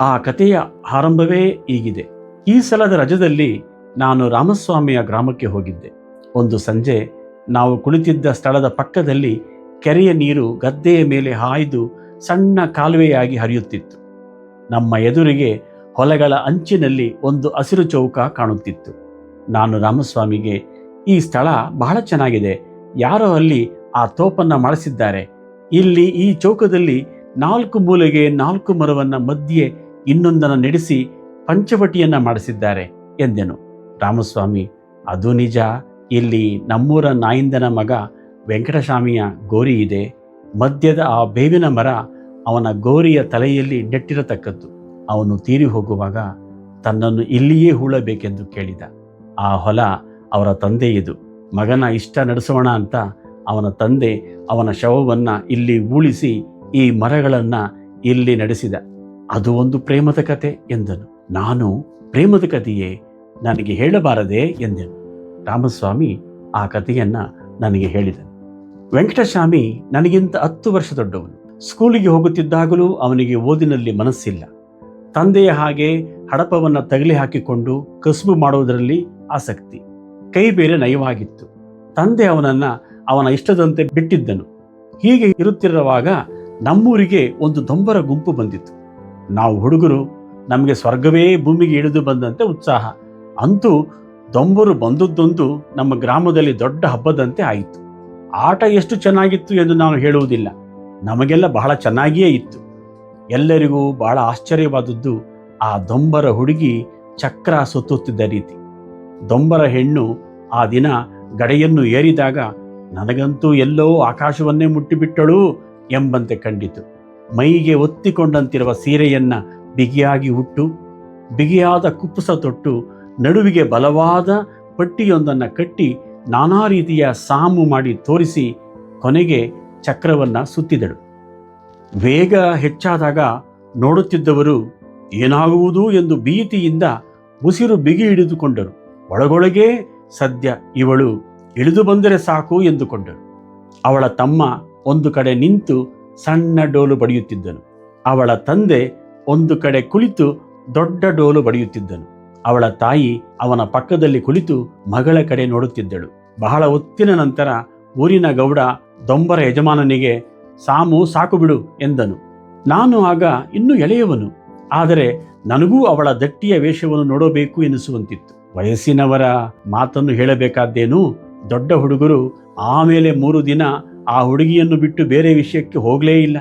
ಆ ಕಥೆಯ ಆರಂಭವೇ ಹೀಗಿದೆ. ಈ ಸಲದ ರಜದಲ್ಲಿ ನಾನು ರಾಮಸ್ವಾಮಿಯ ಗ್ರಾಮಕ್ಕೆ ಹೋಗಿದ್ದೆ. ಒಂದು ಸಂಜೆ ನಾವು ಕುಳಿತಿದ್ದ ಸ್ಥಳದ ಪಕ್ಕದಲ್ಲಿ ಕೆರೆಯ ನೀರು ಗದ್ದೆಯ ಮೇಲೆ ಹಾಯ್ದು ಸಣ್ಣ ಕಾಲುವೆಯಾಗಿ ಹರಿಯುತ್ತಿತ್ತು. ನಮ್ಮ ಎದುರಿಗೆ ಹೊಲಗಳ ಅಂಚಿನಲ್ಲಿ ಒಂದು ಹಸಿರು ಚೌಕ ಕಾಣುತ್ತಿತ್ತು. ನಾನು ರಾಮಸ್ವಾಮಿಗೆ, ಈ ಸ್ಥಳ ಬಹಳ ಚೆನ್ನಾಗಿದೆ. ಯಾರೋ ಅಲ್ಲಿ ಆ ತೋಪನ್ನು ಮಾಡಿಸಿದ್ದಾರೆ. ಇಲ್ಲಿ ಈ ಚೌಕದಲ್ಲಿ ನಾಲ್ಕು ಮೂಲೆಗೆ ನಾಲ್ಕು ಮರವನ್ನು ಮಧ್ಯೆ ಇನ್ನೊಂದನ್ನು ನಡೆಸಿ ಪಂಚವಟಿಯನ್ನ ಮಾಡಿಸಿದ್ದಾರೆ ಎಂದೆನು. ರಾಮಸ್ವಾಮಿ, ಅದು ನಿಜ. ಇಲ್ಲಿ ನಮ್ಮೂರ ನಾಯಿಂದನ ಮಗ ವೆಂಕಟಸ್ವಾಮಿಯ ಗೋರಿ ಇದೆ. ಮಧ್ಯದ ಆ ಬೇವಿನ ಮರ ಅವನ ಗೋರಿಯ ತಲೆಯಲ್ಲಿ ನೆಟ್ಟಿರತಕ್ಕದ್ದು. ಅವನು ತೀರಿ ಹೋಗುವಾಗ ತನ್ನನ್ನು ಇಲ್ಲಿಯೇ ಹೂಳಬೇಕೆಂದು ಕೇಳಿದ. ಆ ಹೊಲ ಅವರ ತಂದೆಯದು ಮಗನ ಇಷ್ಟ ನಡೆಸೋಣ ಅಂತ ಅವನ ತಂದೆ ಅವನ ಶವವನ್ನು ಇಲ್ಲಿ ಉಳಿಸಿ ಈ ಮರಗಳನ್ನು ಇಲ್ಲಿ ನಡೆಸಿದ. ಅದು ಒಂದು ಪ್ರೇಮದ ಕತೆ ಎಂದನು. ನಾನು ಪ್ರೇಮದ ಕಥೆಯೇ ನನಗೆ ಹೇಳಬಾರದೆ ಎಂದೆನು. ರಾಮಸ್ವಾಮಿ ಆ ಕಥೆಯನ್ನ ನನಗೆ ಹೇಳಿದನು. ವೆಂಕಟಸ್ವಾಮಿ ನನಗಿಂತ ಹತ್ತು ವರ್ಷ ದೊಡ್ಡವನು. ಸ್ಕೂಲಿಗೆ ಹೋಗುತ್ತಿದ್ದಾಗಲೂ ಅವನಿಗೆ ಓದಿನಲ್ಲಿ ಮನಸ್ಸಿಲ್ಲ. ತಂದೆಯ ಹಾಗೆ ಹಡಪವನ್ನು ತಗಲಿ ಹಾಕಿಕೊಂಡು ಕಸುಬು ಮಾಡುವುದರಲ್ಲಿ ಆಸಕ್ತಿ. ಕೈ ಬೇರೆ ನಯವಾಗಿತ್ತು. ತಂದೆ ಅವನನ್ನ ಅವನ ಇಷ್ಟದಂತೆ ಬಿಟ್ಟಿದ್ದನು. ಹೀಗೆ ಇರುತ್ತಿರುವಾಗ ನಮ್ಮೂರಿಗೆ ಒಂದು ದೊಂಬರ ಗುಂಪು ಬಂದಿತ್ತು. ನಾವು ಹುಡುಗರು ನಮಗೆ ಸ್ವರ್ಗವೇ ಭೂಮಿಗೆ ಇಳಿದು ಬಂದಂತೆ ಉತ್ಸಾಹ. ಅಂತೂ ದೊಂಬರು ಬಂದದ್ದೊಂದು ನಮ್ಮ ಗ್ರಾಮದಲ್ಲಿ ದೊಡ್ಡ ಹಬ್ಬದಂತೆ ಆಯಿತು. ಆಟ ಎಷ್ಟು ಚೆನ್ನಾಗಿತ್ತು ಎಂದು ನಾನು ಹೇಳುವುದಿಲ್ಲ. ನಮಗೆಲ್ಲ ಬಹಳ ಚೆನ್ನಾಗಿಯೇ ಇತ್ತು. ಎಲ್ಲರಿಗೂ ಬಹಳ ಆಶ್ಚರ್ಯವಾದದ್ದು ಆ ದೊಂಬರ ಹುಡುಗಿ ಚಕ್ರ ಸುತ್ತುತ್ತಿದ್ದ ರೀತಿ. ದೊಂಬರ ಹೆಣ್ಣು ಆ ದಿನ ಗಡೆಯನ್ನು ಏರಿದಾಗ, ನನಗಂತೂ ಎಲ್ಲೋ ಆಕಾಶವನ್ನೇ ಮುಟ್ಟಿಬಿಟ್ಟಳು ಎಂಬಂತೆ ಕಂಡಿತು. ಮೈಗೆ ಒತ್ತಿಕೊಂಡಂತಿರುವ ಸೀರೆಯನ್ನು ಬಿಗಿಯಾಗಿ ಉಟ್ಟು, ಬಿಗಿಯಾದ ಕುಪ್ಪುಸ ತೊಟ್ಟು, ನಡುವಿಗೆ ಬಲವಾದ ಪಟ್ಟಿಯೊಂದನ್ನು ಕಟ್ಟಿ ನಾನಾ ರೀತಿಯ ಸಾಮು ಮಾಡಿ ತೋರಿಸಿ ಕೊನೆಗೆ ಚಕ್ರವನ್ನ ಸುತ್ತಿದಳು. ವೇಗ ಹೆಚ್ಚಾದಾಗ ನೋಡುತ್ತಿದ್ದವರು, ಏನಾಗುವುದು ಎಂದು ಭೀತಿಯಿಂದ ಉಸಿರು ಬಿಗಿ ಹಿಡಿದುಕೊಂಡರು. ಒಳಗೊಳಗೇ ಸದ್ಯ ಇವಳು ಇಳಿದು ಬಂದರೆ ಸಾಕು ಎಂದುಕೊಂಡರು. ಅವಳ ತಮ್ಮ ಒಂದು ಕಡೆ ನಿಂತು ಸಣ್ಣ ಡೋಲು ಬಡಿಯುತ್ತಿದ್ದನು. ಅವಳ ತಂದೆ ಒಂದು ಕಡೆ ಕುಳಿತು ದೊಡ್ಡ ಡೋಲು ಬಡಿಯುತ್ತಿದ್ದನು. ಅವಳ ತಾಯಿ ಅವನ ಪಕ್ಕದಲ್ಲಿ ಕುಳಿತು ಮಗಳ ಕಡೆ ನೋಡುತ್ತಿದ್ದಳು. ಬಹಳ ಹೊತ್ತಿನ ನಂತರ ಊರಿನ ಗೌಡ ದೊಂಬರ ಯಜಮಾನನಿಗೆ, ಸಾಮು, ಸಾಕು ಬಿಡು ಎಂದನು. ನಾನು ಆಗ ಇನ್ನೂ ಎಳೆಯವನು. ಆದರೆ ನನಗೂ ಅವಳ ದಟ್ಟಿಯ ವೇಷವನ್ನು ನೋಡಬೇಕು ಎನಿಸುವಂತಿತ್ತು. ವಯಸ್ಸಿನವರ ಮಾತನ್ನು ಹೇಳಬೇಕಾದ್ದೇನು? ದೊಡ್ಡ ಹುಡುಗರು ಆಮೇಲೆ ಮೂರು ದಿನ ಆ ಹುಡುಗಿಯನ್ನು ಬಿಟ್ಟು ಬೇರೆ ವಿಷಯಕ್ಕೆ ಹೋಗಲೇ ಇಲ್ಲ.